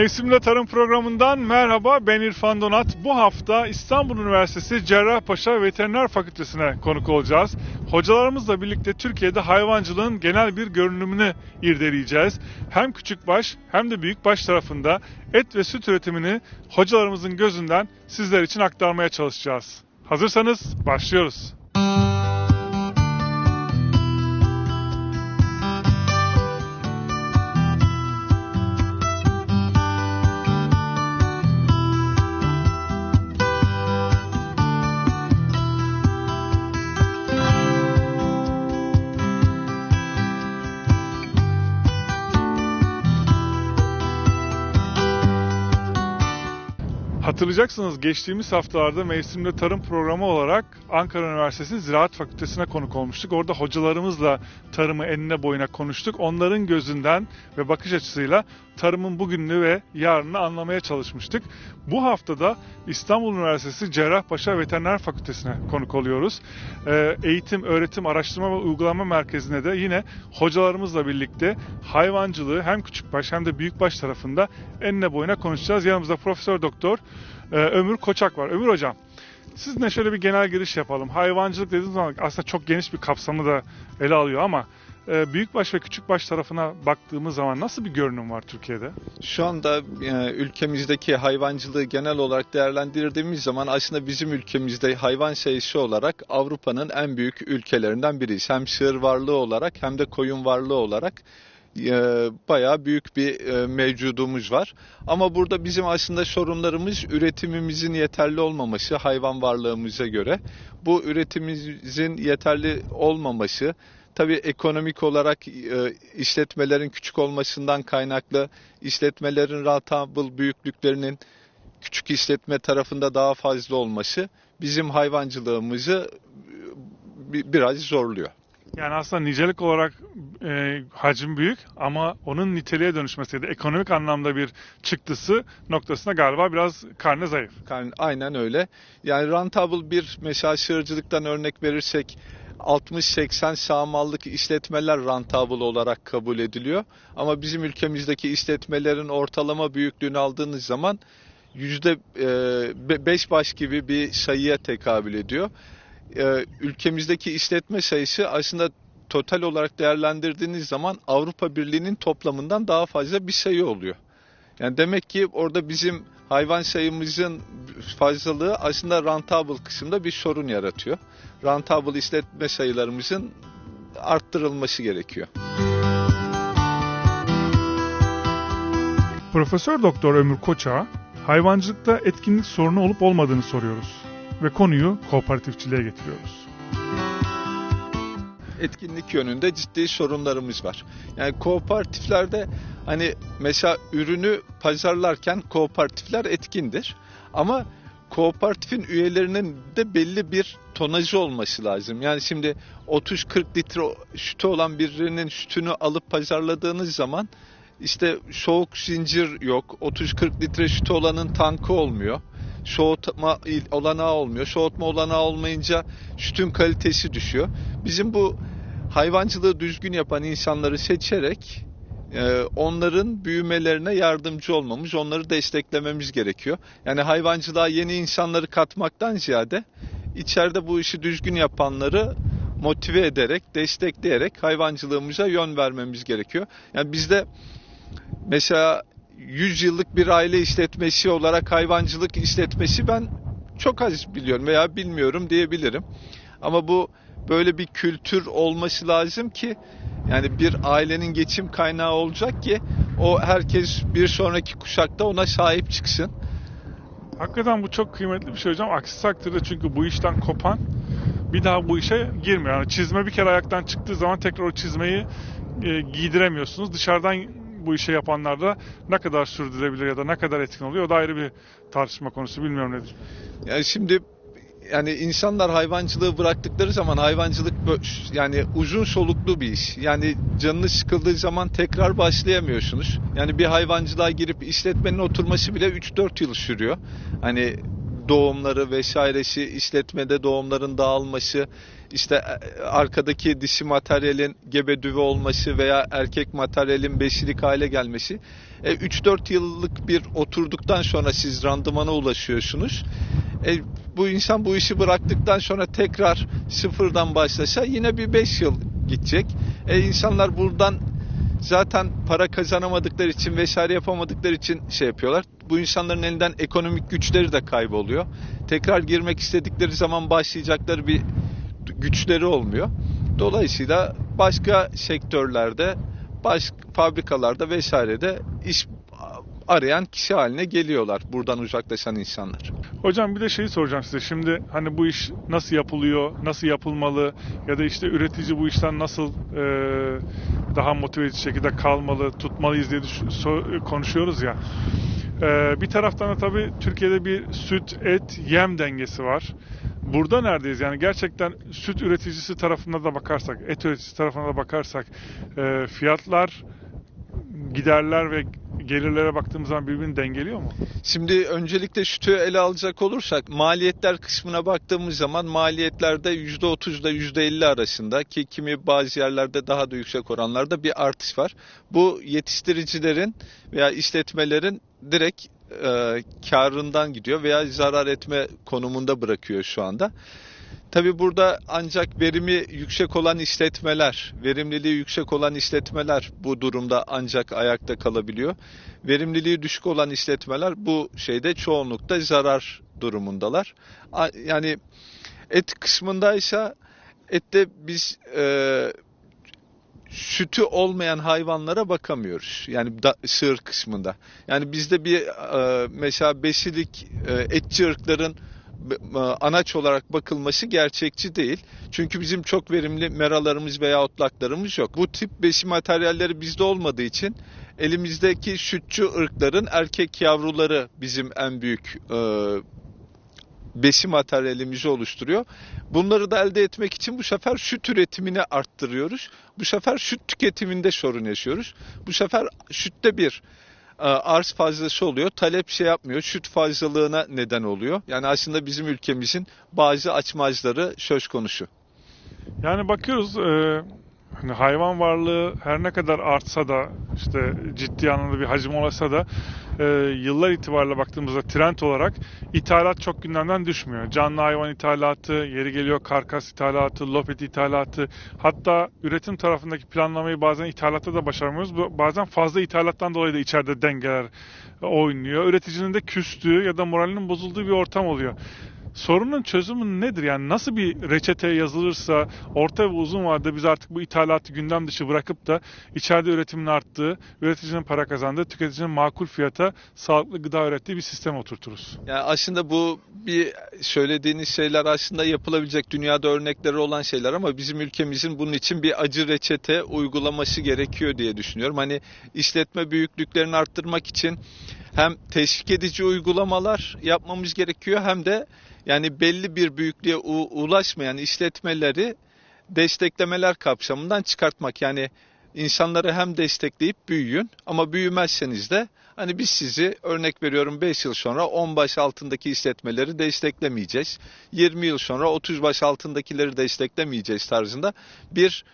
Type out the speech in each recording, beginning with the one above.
Mevsimle Tarım programından merhaba ben İrfan Donat. Bu hafta İstanbul Üniversitesi Cerrahpaşa Veteriner Fakültesine konuk olacağız. Hocalarımızla birlikte Türkiye'de hayvancılığın genel bir görünümünü irdeleyeceğiz. Hem küçükbaş hem de büyükbaş tarafında et ve süt üretimini hocalarımızın gözünden sizler için aktarmaya çalışacağız. Hazırsanız başlıyoruz. Hatırlayacaksınız geçtiğimiz haftalarda mevsimde tarım programı olarak Ankara Üniversitesi Ziraat Fakültesine konuk olmuştuk. Orada hocalarımızla tarımı enine boyuna konuştuk. Onların gözünden ve bakış açısıyla tarımın bugününü ve yarını anlamaya çalışmıştık. Bu haftada İstanbul Üniversitesi Cerrahpaşa Veteriner Fakültesine konuk oluyoruz. Ee, Eğitim, Öğretim, Araştırma ve Uygulama Merkezi'ne de yine hocalarımızla birlikte hayvancılığı hem küçükbaş hem de büyükbaş tarafında enine boyuna konuşacağız. Yanımızda Profesör Doktor e, Ömür Koçak var. Ömür Hocam sizinle şöyle bir genel giriş yapalım. Hayvancılık dediğimiz zaman aslında çok geniş bir kapsamı da ele alıyor ama e, büyükbaş ve küçükbaş tarafına baktığımız zaman nasıl bir görünüm var Türkiye'de? Şu anda e, ülkemizdeki hayvancılığı genel olarak değerlendirdiğimiz zaman aslında bizim ülkemizde hayvan sayısı olarak Avrupa'nın en büyük ülkelerinden biriyiz. Hem sığır varlığı olarak hem de koyun varlığı olarak bayağı büyük bir e, mevcudumuz var. Ama burada bizim aslında sorunlarımız üretimimizin yeterli olmaması hayvan varlığımıza göre. Bu üretimimizin yeterli olmaması tabii ekonomik olarak e, işletmelerin küçük olmasından kaynaklı işletmelerin rentable büyüklüklerinin küçük işletme tarafında daha fazla olması bizim hayvancılığımızı e, biraz zorluyor. Yani aslında nicelik olarak e, hacim büyük ama onun niteliğe dönüşmesi de ekonomik anlamda bir çıktısı noktasına galiba biraz karne zayıf. Aynen öyle. Yani rentable bir mesela sığırcılıktan örnek verirsek 60-80 sağmallık işletmeler rentable olarak kabul ediliyor. Ama bizim ülkemizdeki işletmelerin ortalama büyüklüğünü aldığınız zaman yüzde e, beş baş gibi bir sayıya tekabül ediyor. E, ülkemizdeki işletme sayısı aslında total olarak değerlendirdiğiniz zaman Avrupa Birliği'nin toplamından daha fazla bir sayı oluyor. Yani demek ki orada bizim hayvan sayımızın fazlalığı aslında rentable kısımda bir sorun yaratıyor. Rentable işletme sayılarımızın arttırılması gerekiyor. Profesör Doktor Ömür Koça, hayvancılıkta etkinlik sorunu olup olmadığını soruyoruz ve konuyu kooperatifçiliğe getiriyoruz etkinlik yönünde ciddi sorunlarımız var. Yani kooperatiflerde hani mesela ürünü pazarlarken kooperatifler etkindir. Ama kooperatifin üyelerinin de belli bir tonajı olması lazım. Yani şimdi 30-40 litre sütü olan birinin sütünü alıp pazarladığınız zaman işte soğuk zincir yok. 30-40 litre sütü olanın tankı olmuyor. Soğutma olanağı olmuyor. Soğutma olanağı olmayınca sütün kalitesi düşüyor. Bizim bu hayvancılığı düzgün yapan insanları seçerek e, onların büyümelerine yardımcı olmamız, onları desteklememiz gerekiyor. Yani hayvancılığa yeni insanları katmaktan ziyade içeride bu işi düzgün yapanları motive ederek, destekleyerek hayvancılığımıza yön vermemiz gerekiyor. Yani bizde mesela 100 yıllık bir aile işletmesi olarak hayvancılık işletmesi ben çok az biliyorum veya bilmiyorum diyebilirim. Ama bu böyle bir kültür olması lazım ki yani bir ailenin geçim kaynağı olacak ki o herkes bir sonraki kuşakta ona sahip çıksın. Hakikaten bu çok kıymetli bir şey hocam. Aksi takdirde çünkü bu işten kopan bir daha bu işe girmiyor. Yani çizme bir kere ayaktan çıktığı zaman tekrar o çizmeyi e, giydiremiyorsunuz. Dışarıdan bu işe yapanlar da ne kadar sürdürebilir ya da ne kadar etkin oluyor o da ayrı bir tartışma konusu bilmiyorum nedir. Yani şimdi yani insanlar hayvancılığı bıraktıkları zaman hayvancılık yani uzun soluklu bir iş. Yani canınız sıkıldığı zaman tekrar başlayamıyorsunuz. Yani bir hayvancılığa girip işletmenin oturması bile 3-4 yıl sürüyor. Hani doğumları vesairesi, işletmede doğumların dağılması, işte e, arkadaki dişi materyalin gebe düve olması veya erkek materyalin beşilik hale gelmesi. E, 3-4 yıllık bir oturduktan sonra siz randımana ulaşıyorsunuz. E, bu insan bu işi bıraktıktan sonra tekrar sıfırdan başlasa yine bir 5 yıl gidecek. E, insanlar buradan zaten para kazanamadıkları için vesaire yapamadıkları için şey yapıyorlar. Bu insanların elinden ekonomik güçleri de kayboluyor. Tekrar girmek istedikleri zaman başlayacakları bir güçleri olmuyor. Dolayısıyla başka sektörlerde, başka fabrikalarda vesairede iş arayan kişi haline geliyorlar buradan uzaklaşan insanlar. Hocam bir de şeyi soracağım size. Şimdi hani bu iş nasıl yapılıyor, nasıl yapılmalı ya da işte üretici bu işten nasıl e, daha motive edici şekilde kalmalı, tutmalıyız diye konuşuyoruz ya. E, bir taraftan da tabii Türkiye'de bir süt, et, yem dengesi var. Burada neredeyiz? Yani gerçekten süt üreticisi tarafına da bakarsak, et üreticisi tarafına da bakarsak e, fiyatlar, giderler ve gelirlere baktığımız zaman birbirini dengeliyor mu? Şimdi öncelikle sütü ele alacak olursak maliyetler kısmına baktığımız zaman maliyetlerde %30 ile %50 arasında ki kimi bazı yerlerde daha da yüksek oranlarda bir artış var. Bu yetiştiricilerin veya işletmelerin direkt e, karından gidiyor veya zarar etme konumunda bırakıyor şu anda. Tabi burada ancak verimi yüksek olan işletmeler, verimliliği yüksek olan işletmeler bu durumda ancak ayakta kalabiliyor. Verimliliği düşük olan işletmeler bu şeyde çoğunlukta zarar durumundalar. Yani et kısmındaysa ette biz e, sütü olmayan hayvanlara bakamıyoruz. Yani da, sığır kısmında. Yani bizde bir e, mesela besilik e, etçi ırkların anaç olarak bakılması gerçekçi değil. Çünkü bizim çok verimli meralarımız veya otlaklarımız yok. Bu tip besi materyalleri bizde olmadığı için elimizdeki sütçü ırkların erkek yavruları bizim en büyük e, besi materyalimizi oluşturuyor. Bunları da elde etmek için bu sefer süt üretimini arttırıyoruz. Bu sefer süt tüketiminde sorun yaşıyoruz. Bu sefer sütte bir e, arz fazlası oluyor. Talep şey yapmıyor. Süt fazlalığına neden oluyor. Yani aslında bizim ülkemizin bazı açmazları söz konusu. Yani bakıyoruz e, hani hayvan varlığı her ne kadar artsa da işte ciddi anlamda bir hacim olsa da e, yıllar itibariyle baktığımızda trend olarak ithalat çok gündemden düşmüyor. Canlı hayvan ithalatı, yeri geliyor karkas ithalatı, lopet ithalatı hatta üretim tarafındaki planlamayı bazen ithalatta da başaramıyoruz. Bazen fazla ithalattan dolayı da içeride dengeler oynuyor. Üreticinin de küstüğü ya da moralinin bozulduğu bir ortam oluyor sorunun çözümü nedir? Yani nasıl bir reçete yazılırsa orta ve uzun vadede biz artık bu ithalatı gündem dışı bırakıp da içeride üretimin arttığı, üreticinin para kazandığı, tüketicinin makul fiyata sağlıklı gıda ürettiği bir sistem oturturuz. Yani aslında bu bir söylediğiniz şeyler aslında yapılabilecek dünyada örnekleri olan şeyler ama bizim ülkemizin bunun için bir acı reçete uygulaması gerekiyor diye düşünüyorum. Hani işletme büyüklüklerini arttırmak için hem teşvik edici uygulamalar yapmamız gerekiyor hem de yani belli bir büyüklüğe ulaşmayan işletmeleri desteklemeler kapsamından çıkartmak. Yani insanları hem destekleyip büyüyün ama büyümezseniz de hani biz sizi örnek veriyorum 5 yıl sonra 10 baş altındaki işletmeleri desteklemeyeceğiz. 20 yıl sonra 30 baş altındakileri desteklemeyeceğiz tarzında bir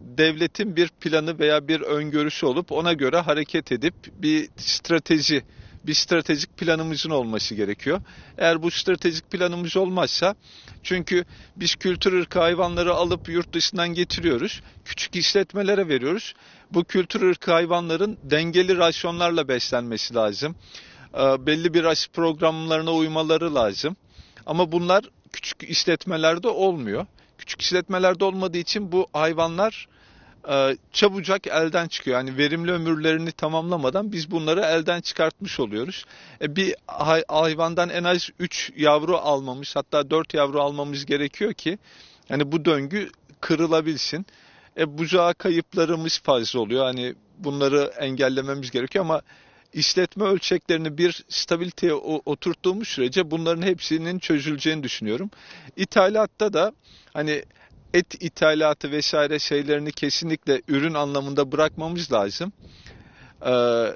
devletin bir planı veya bir öngörüsü olup ona göre hareket edip bir strateji bir stratejik planımızın olması gerekiyor. Eğer bu stratejik planımız olmazsa çünkü biz kültür ırkı hayvanları alıp yurt dışından getiriyoruz. Küçük işletmelere veriyoruz. Bu kültür ırkı hayvanların dengeli rasyonlarla beslenmesi lazım. E, belli bir aşı programlarına uymaları lazım. Ama bunlar küçük işletmelerde olmuyor. Küçük işletmelerde olmadığı için bu hayvanlar e, çabucak elden çıkıyor. Yani verimli ömürlerini tamamlamadan biz bunları elden çıkartmış oluyoruz. E, bir hayvandan en az 3 yavru almamız hatta 4 yavru almamız gerekiyor ki yani bu döngü kırılabilsin. E, bucağı kayıplarımız fazla oluyor. Hani bunları engellememiz gerekiyor ama işletme ölçeklerini bir stabiliteye oturttuğumuz sürece bunların hepsinin çözüleceğini düşünüyorum. İthalatta da hani et ithalatı vesaire şeylerini kesinlikle ürün anlamında bırakmamız lazım. Ee,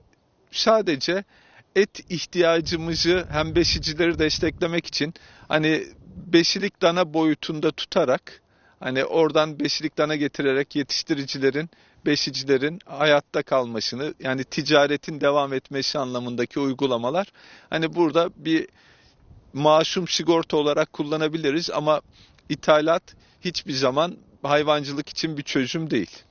sadece et ihtiyacımızı hem besicileri desteklemek için hani besilik dana boyutunda tutarak hani oradan besilik dana getirerek yetiştiricilerin, besicilerin hayatta kalmasını yani ticaretin devam etmesi anlamındaki uygulamalar hani burada bir masum sigorta olarak kullanabiliriz ama ithalat hiçbir zaman hayvancılık için bir çözüm değil.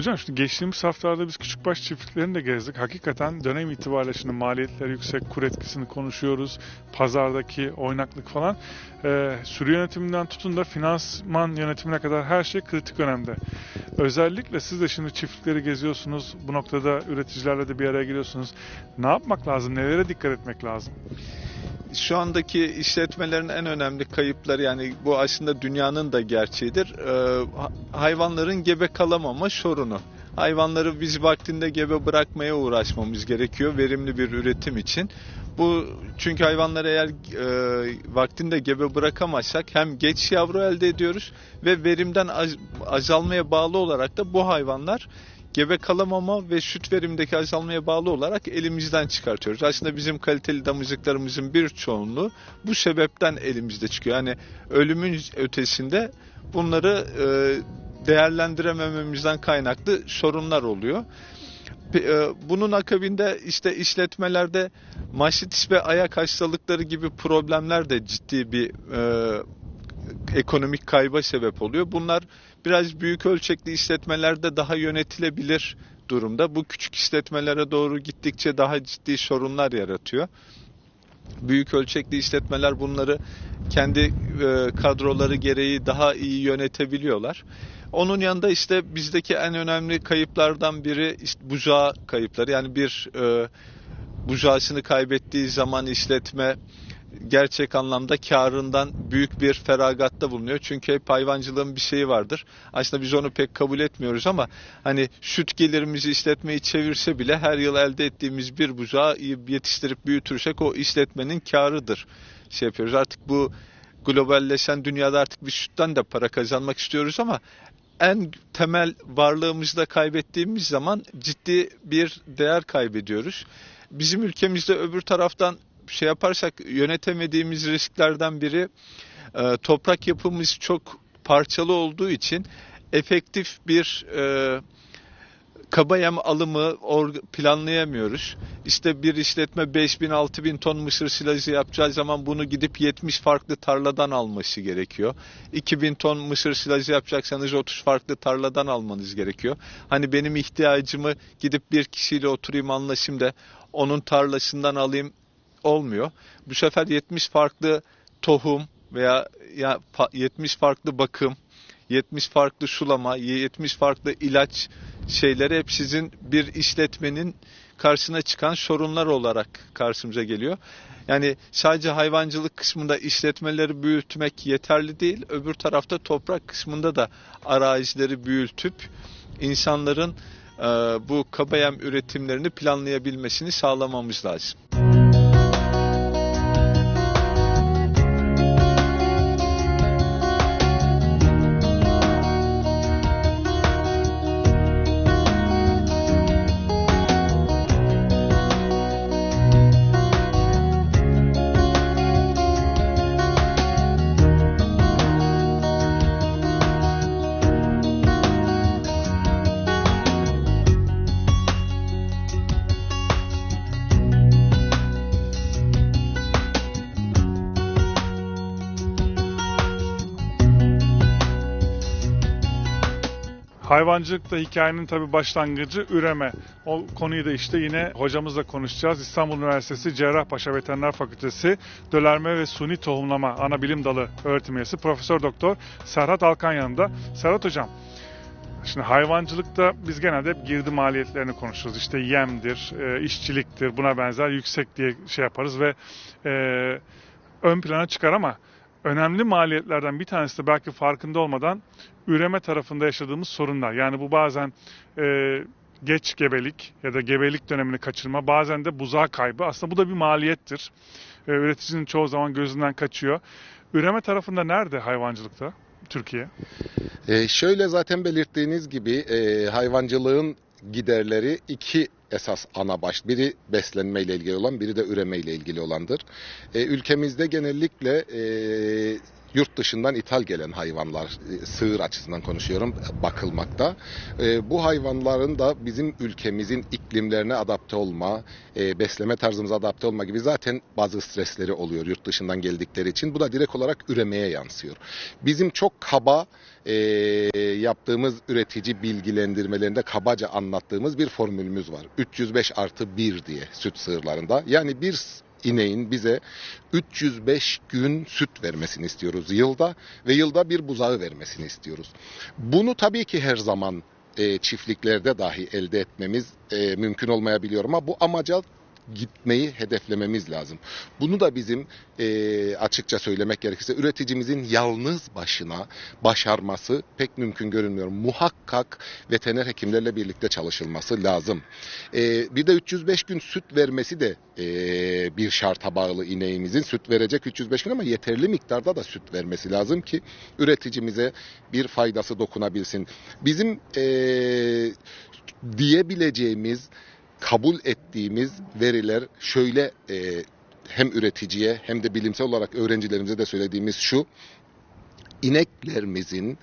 Hocam şimdi geçtiğimiz haftalarda biz küçükbaş çiftliklerini de gezdik. Hakikaten dönem itibariyle şimdi maliyetler yüksek, kur etkisini konuşuyoruz. Pazardaki oynaklık falan. Ee, sürü yönetiminden tutun da finansman yönetimine kadar her şey kritik önemde. Özellikle siz de şimdi çiftlikleri geziyorsunuz. Bu noktada üreticilerle de bir araya geliyorsunuz. Ne yapmak lazım? Nelere dikkat etmek lazım? Şu andaki işletmelerin en önemli kayıpları yani bu aslında dünyanın da gerçeğidir. Ee, hayvanların gebe kalamama sorunu. Hayvanları biz vaktinde gebe bırakmaya uğraşmamız gerekiyor verimli bir üretim için. Bu çünkü hayvanları eğer e, vaktinde gebe bırakamazsak hem geç yavru elde ediyoruz ve verimden az, azalmaya bağlı olarak da bu hayvanlar gebe kalamama ve süt verimindeki azalmaya bağlı olarak elimizden çıkartıyoruz. Aslında bizim kaliteli damızlıklarımızın bir çoğunluğu bu sebepten elimizde çıkıyor. Yani ölümün ötesinde bunları e, değerlendiremememizden kaynaklı sorunlar oluyor. E, bunun akabinde işte işletmelerde mastitis ve ayak hastalıkları gibi problemler de ciddi bir e, ekonomik kayba sebep oluyor. Bunlar biraz büyük ölçekli işletmelerde daha yönetilebilir durumda. Bu küçük işletmelere doğru gittikçe daha ciddi sorunlar yaratıyor. Büyük ölçekli işletmeler bunları kendi e, kadroları gereği daha iyi yönetebiliyorlar. Onun yanında işte bizdeki en önemli kayıplardan biri işte bucağı kayıpları. Yani bir e, buzağısını kaybettiği zaman işletme gerçek anlamda karından büyük bir feragatta bulunuyor. Çünkü hep hayvancılığın bir şeyi vardır. Aslında biz onu pek kabul etmiyoruz ama hani süt gelirimizi işletmeyi çevirse bile her yıl elde ettiğimiz bir buzağı yetiştirip büyütürsek o işletmenin karıdır. Şey yapıyoruz. Artık bu globalleşen dünyada artık bir sütten de para kazanmak istiyoruz ama en temel varlığımızda kaybettiğimiz zaman ciddi bir değer kaybediyoruz. Bizim ülkemizde öbür taraftan şey yaparsak yönetemediğimiz risklerden biri e, toprak yapımız çok parçalı olduğu için efektif bir e, kaba yem alımı planlayamıyoruz. İşte bir işletme 5000 6000 ton mısır silajı yapacağı zaman bunu gidip 70 farklı tarladan alması gerekiyor. 2000 ton mısır silajı yapacaksanız 30 farklı tarladan almanız gerekiyor. Hani benim ihtiyacımı gidip bir kişiyle oturayım anlaşayım da onun tarlasından alayım olmuyor. Bu sefer 70 farklı tohum veya ya 70 farklı bakım, 70 farklı sulama, 70 farklı ilaç şeyleri hep sizin bir işletmenin karşısına çıkan sorunlar olarak karşımıza geliyor. Yani sadece hayvancılık kısmında işletmeleri büyütmek yeterli değil. Öbür tarafta toprak kısmında da arazileri büyütüp insanların e, bu kabayem üretimlerini planlayabilmesini sağlamamız lazım. Hayvancılıkta hikayenin tabi başlangıcı üreme. O konuyu da işte yine hocamızla konuşacağız. İstanbul Üniversitesi Cerrahpaşa Veteriner Fakültesi Dölerme ve Suni Tohumlama Ana Bilim Dalı öğretim üyesi Profesör Doktor Serhat Alkan yanında. Serhat Hocam, Şimdi hayvancılıkta biz genelde hep girdi maliyetlerini konuşuruz. İşte yemdir, e, işçiliktir, buna benzer yüksek diye şey yaparız ve e, ön plana çıkar ama önemli maliyetlerden bir tanesi de belki farkında olmadan üreme tarafında yaşadığımız sorunlar. Yani bu bazen e, geç gebelik ya da gebelik dönemini kaçırma, bazen de buzağı kaybı. Aslında bu da bir maliyettir. E, üreticinin çoğu zaman gözünden kaçıyor. Üreme tarafında nerede hayvancılıkta Türkiye? Ee, şöyle zaten belirttiğiniz gibi e, hayvancılığın giderleri iki esas ana baş. Biri beslenme ile ilgili olan, biri de üreme ile ilgili olandır. E, ülkemizde genellikle e, yurt dışından ithal gelen hayvanlar, e, sığır açısından konuşuyorum, bakılmakta. E, bu hayvanların da bizim ülkemizin iklimlerine adapte olma, e, besleme tarzımıza adapte olma gibi zaten bazı stresleri oluyor yurt dışından geldikleri için. Bu da direkt olarak üremeye yansıyor. Bizim çok kaba e, yaptığımız üretici bilgilendirmelerinde kabaca anlattığımız bir formülümüz var. 305 artı 1 diye süt sığırlarında. Yani bir ineğin bize 305 gün süt vermesini istiyoruz yılda ve yılda bir buzağı vermesini istiyoruz. Bunu tabii ki her zaman e, çiftliklerde dahi elde etmemiz e, mümkün olmayabiliyor ama bu amaca gitmeyi hedeflememiz lazım. Bunu da bizim e, açıkça söylemek gerekirse üreticimizin yalnız başına başarması pek mümkün görünmüyor. Muhakkak veteriner hekimlerle birlikte çalışılması lazım. E, bir de 305 gün süt vermesi de e, bir şarta bağlı ineğimizin. Süt verecek 305 gün ama yeterli miktarda da süt vermesi lazım ki üreticimize bir faydası dokunabilsin. Bizim e, diyebileceğimiz kabul ettiğimiz veriler şöyle e, hem üreticiye hem de bilimsel olarak öğrencilerimize de söylediğimiz şu ineklerimizin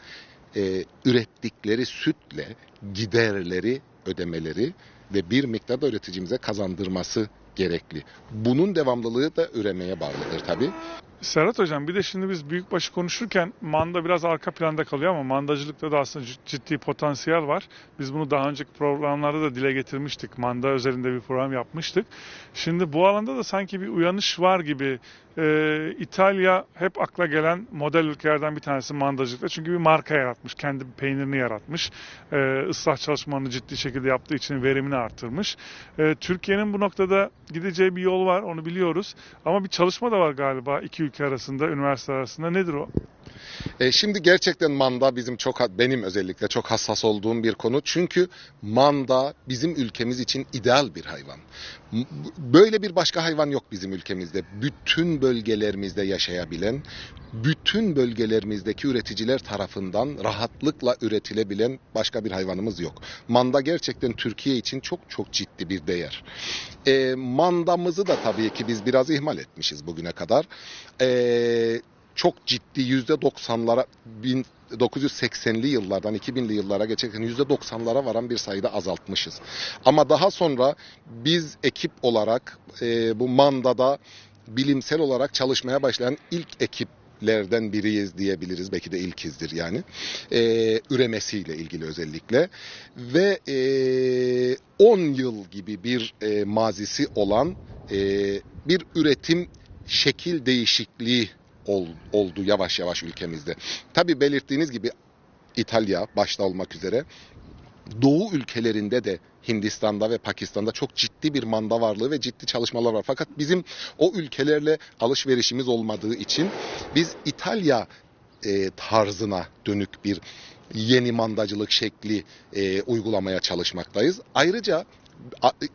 e, ürettikleri sütle giderleri ödemeleri ve bir miktar da üreticimize kazandırması gerekli. Bunun devamlılığı da üremeye bağlıdır tabii. Serhat Hocam bir de şimdi biz büyükbaşı konuşurken manda biraz arka planda kalıyor ama mandacılıkta da aslında ciddi potansiyel var. Biz bunu daha önceki programlarda da dile getirmiştik. Manda özelinde bir program yapmıştık. Şimdi bu alanda da sanki bir uyanış var gibi. Ee, İtalya hep akla gelen model ülkelerden bir tanesi mandacılıkta. Çünkü bir marka yaratmış. Kendi peynirini yaratmış. Ee, ıslah çalışmalarını ciddi şekilde yaptığı için verimini artırmış. Ee, Türkiye'nin bu noktada gideceği bir yol var. Onu biliyoruz. Ama bir çalışma da var galiba iki ülke arasında, üniversite arasında. Nedir o? E, şimdi gerçekten manda bizim çok benim özellikle çok hassas olduğum bir konu. Çünkü manda bizim ülkemiz için ideal bir hayvan. Böyle bir başka hayvan yok bizim ülkemizde. Bütün bölgelerimizde yaşayabilen, bütün bölgelerimizdeki üreticiler tarafından rahatlıkla üretilebilen başka bir hayvanımız yok. Manda gerçekten Türkiye için çok çok ciddi bir değer. E, mandamızı da tabii ki biz biraz ihmal etmişiz bugüne kadar. E, çok ciddi yüzde doksanlara 1980'li yıllardan 2000'li yıllara geçerken yüzde doksanlara varan bir sayıda azaltmışız. Ama daha sonra biz ekip olarak e, bu mandada bilimsel olarak çalışmaya başlayan ilk ekiplerden biriyiz diyebiliriz. Belki de ilkizdir yani. E, üremesiyle ilgili özellikle. Ve e, 10 yıl gibi bir e, mazisi olan e, bir üretim şekil değişikliği ol- oldu yavaş yavaş ülkemizde. Tabi belirttiğiniz gibi İtalya başta olmak üzere Doğu ülkelerinde de Hindistan'da ve Pakistan'da çok ciddi bir manda varlığı ve ciddi çalışmalar var. Fakat bizim o ülkelerle alışverişimiz olmadığı için biz İtalya e, tarzına dönük bir yeni mandacılık şekli e, uygulamaya çalışmaktayız. Ayrıca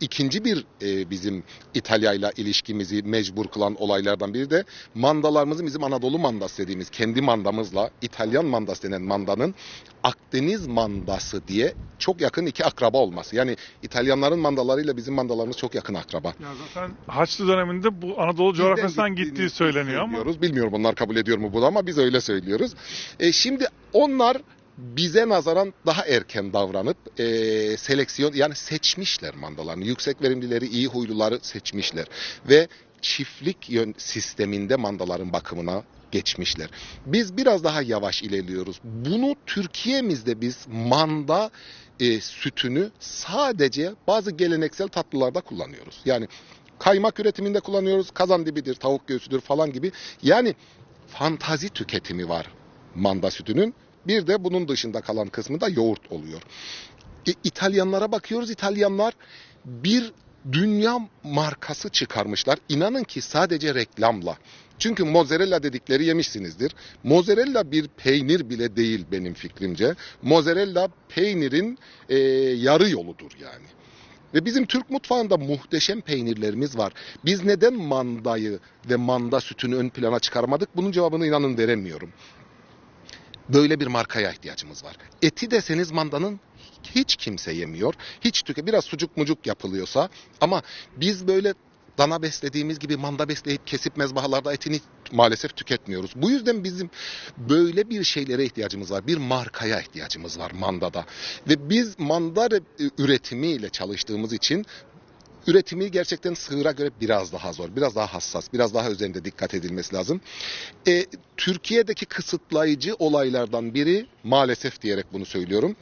ikinci bir e, bizim İtalya ile ilişkimizi mecbur kılan olaylardan biri de mandalarımızın bizim Anadolu mandası dediğimiz kendi mandamızla İtalyan mandası denen mandanın Akdeniz mandası diye çok yakın iki akraba olması. Yani İtalyanların mandalarıyla bizim mandalarımız çok yakın akraba. Ya zaten Haçlı döneminde bu Anadolu coğrafyasından gittiği söyleniyor ama. Bilmiyorum onlar kabul ediyor mu bunu ama biz öyle söylüyoruz. E, şimdi onlar bize nazaran daha erken davranıp e, seleksiyon yani seçmişler mandalarını. Yüksek verimlileri, iyi huyluları seçmişler ve çiftlik yön sisteminde mandaların bakımına geçmişler. Biz biraz daha yavaş ilerliyoruz. Bunu Türkiye'mizde biz manda e, sütünü sadece bazı geleneksel tatlılarda kullanıyoruz. Yani kaymak üretiminde kullanıyoruz. Kazan dibidir, tavuk göğsüdür falan gibi. Yani fantazi tüketimi var manda sütünün. Bir de bunun dışında kalan kısmı da yoğurt oluyor. E, İtalyanlara bakıyoruz. İtalyanlar bir dünya markası çıkarmışlar. İnanın ki sadece reklamla Çünkü mozzarella dedikleri yemişsinizdir. Mozzarella bir peynir bile değil benim fikrimce. Mozzarella peynirin e, yarı yoludur yani. Ve bizim Türk mutfağında muhteşem peynirlerimiz var. Biz neden mandayı ve manda sütünü ön plana çıkarmadık? Bunun cevabını inanın veremiyorum. Böyle bir markaya ihtiyacımız var. Eti deseniz mandanın hiç kimse yemiyor. Hiç tüke biraz sucuk mucuk yapılıyorsa ama biz böyle dana beslediğimiz gibi manda besleyip kesip mezbahalarda etini maalesef tüketmiyoruz. Bu yüzden bizim böyle bir şeylere ihtiyacımız var. Bir markaya ihtiyacımız var mandada. Ve biz manda re- üretimiyle çalıştığımız için üretimi gerçekten sığıra göre biraz daha zor, biraz daha hassas, biraz daha üzerinde dikkat edilmesi lazım. E, Türkiye'deki kısıtlayıcı olaylardan biri maalesef diyerek bunu söylüyorum.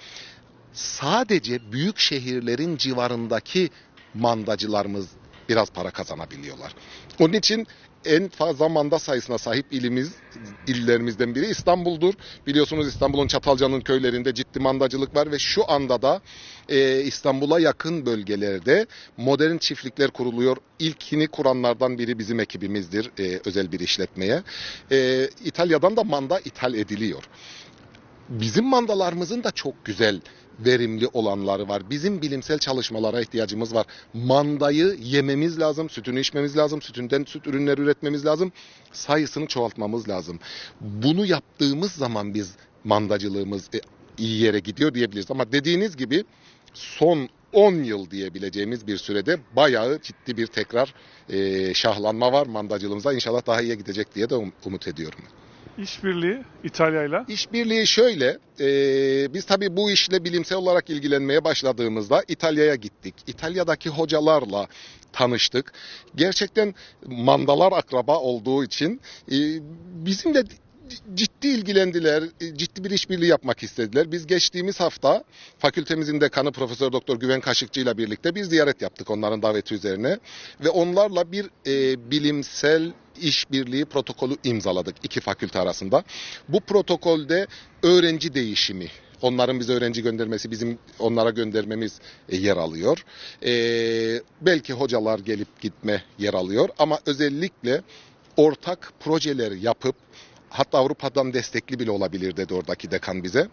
Sadece büyük şehirlerin civarındaki mandacılarımız biraz para kazanabiliyorlar. Onun için en fazla manda sayısına sahip ilimiz, illerimizden biri İstanbul'dur. Biliyorsunuz İstanbul'un Çatalca'nın köylerinde ciddi mandacılık var ve şu anda da e, İstanbul'a yakın bölgelerde modern çiftlikler kuruluyor. İlkini kuranlardan biri bizim ekibimizdir e, özel bir işletmeye. E, İtalya'dan da manda ithal ediliyor. Bizim mandalarımızın da çok güzel verimli olanları var. Bizim bilimsel çalışmalara ihtiyacımız var. Mandayı yememiz lazım, sütünü içmemiz lazım, sütünden süt ürünleri üretmemiz lazım, sayısını çoğaltmamız lazım. Bunu yaptığımız zaman biz mandacılığımız e, iyi yere gidiyor diyebiliriz. Ama dediğiniz gibi son 10 yıl diyebileceğimiz bir sürede bayağı ciddi bir tekrar e, şahlanma var mandacılığımızda. İnşallah daha iyiye gidecek diye de um- umut ediyorum. İşbirliği İtalya'yla. İşbirliği şöyle, e, biz tabii bu işle bilimsel olarak ilgilenmeye başladığımızda İtalya'ya gittik. İtalya'daki hocalarla tanıştık. Gerçekten mandalar akraba olduğu için e, bizimle ciddi ilgilendiler, e, ciddi bir işbirliği yapmak istediler. Biz geçtiğimiz hafta fakültemizin dekanı Profesör Doktor Güven Kaşıkçı ile birlikte bir ziyaret yaptık onların daveti üzerine ve onlarla bir e, bilimsel işbirliği protokolü imzaladık iki fakülte arasında. Bu protokolde öğrenci değişimi Onların bize öğrenci göndermesi, bizim onlara göndermemiz e, yer alıyor. E, belki hocalar gelip gitme yer alıyor ama özellikle ortak projeler yapıp hatta Avrupa'dan destekli bile olabilir dedi oradaki dekan bize.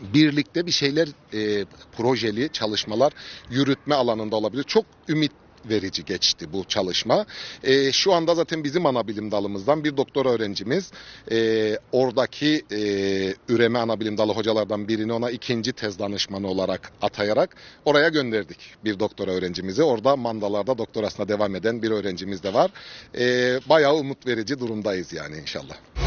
Birlikte bir şeyler e, projeli çalışmalar yürütme alanında olabilir. Çok ümit verici geçti bu çalışma. E, şu anda zaten bizim ana bilim dalımızdan bir doktor öğrencimiz e, oradaki e, üreme ana bilim dalı hocalardan birini ona ikinci tez danışmanı olarak atayarak oraya gönderdik bir doktor öğrencimizi. Orada mandalarda doktorasına devam eden bir öğrencimiz de var. E, bayağı umut verici durumdayız yani inşallah.